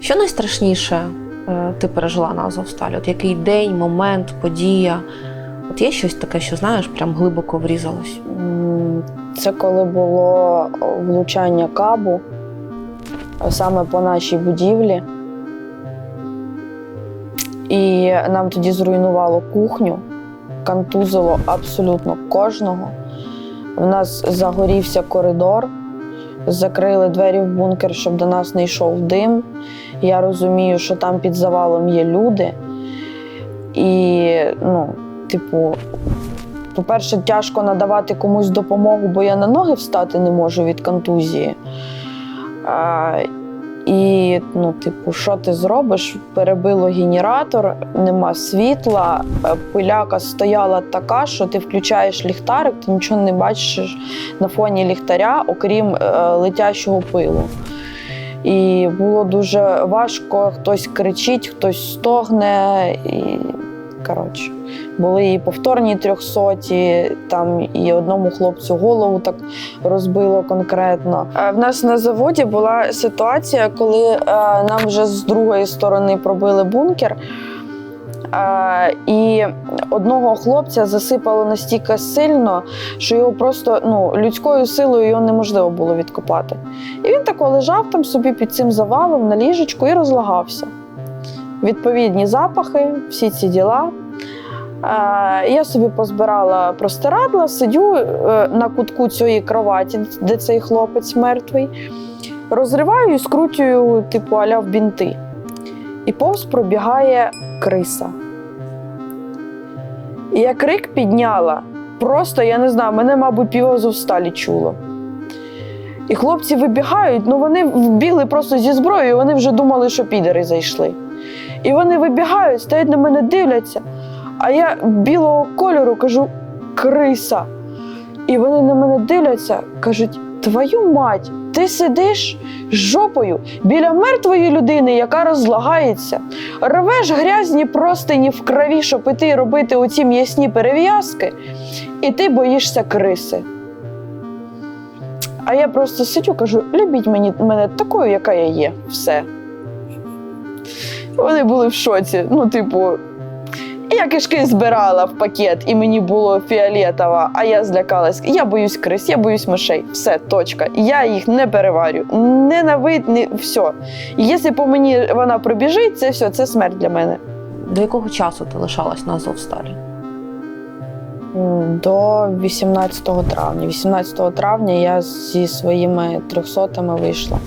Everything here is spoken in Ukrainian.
Що найстрашніше е, ти пережила на Азовсталі? От який день, момент, подія? От є щось таке, що знаєш, прям глибоко врізалось? Це коли було влучання кабу саме по нашій будівлі. І нам тоді зруйнувало кухню, контузило абсолютно кожного. В нас загорівся коридор, закрили двері в бункер, щоб до нас не йшов дим. Я розумію, що там під завалом є люди. І, ну, типу, по-перше, тяжко надавати комусь допомогу, бо я на ноги встати не можу від контузії. І, ну, типу, що ти зробиш? Перебило генератор, нема світла, е, пиляка стояла така, що ти включаєш ліхтарик, ти нічого не бачиш на фоні ліхтаря, окрім е, летящого пилу. І було дуже важко, хтось кричить, хтось стогне. І, коротше, були і повторні трьохсоті, там і одному хлопцю голову так розбило конкретно. Е, В нас на заводі була ситуація, коли е, нам вже з другої сторони пробили бункер. Е, І одного хлопця засипало настільки сильно, що його просто ну, людською силою його неможливо було відкопати. І він тако лежав там собі під цим завалом на ліжечку і розлагався. Відповідні запахи, всі ці діла. Е, Я собі позбирала простирадла, сидю е, на кутку цієї кроваті, де цей хлопець мертвий, розриваю і скручую, типу, аля в бінти. І повз пробігає криса. І я крик підняла. Просто, я не знаю, мене, мабуть, півозу всталі чуло. І хлопці вибігають, ну вони вбігли просто зі зброєю, вони вже думали, що підери зайшли. І вони вибігають, стоять на мене, дивляться. А я білого кольору кажу криса. І вони на мене дивляться, кажуть: твою мать, ти сидиш жопою біля мертвої людини, яка розлагається, рвеш грязні простині в крові, щоб іти робити оці м'ясні перев'язки, і ти боїшся криси. А я просто сидю, кажу: любіть мені мене такою, яка я є. Все. Вони були в шоці. Ну, типу, я кишки збирала в пакет, і мені було фіолетово, а я злякалась. Я боюсь крис, я боюсь мишей. Все, точка. Я їх не переварю. Ненавид, не все. І якщо по мені вона пробіжить, це все, це смерть для мене. До якого часу ти лишалась на Азовсталі? До 18 травня. 18 травня я зі своїми трьохсотами вийшла.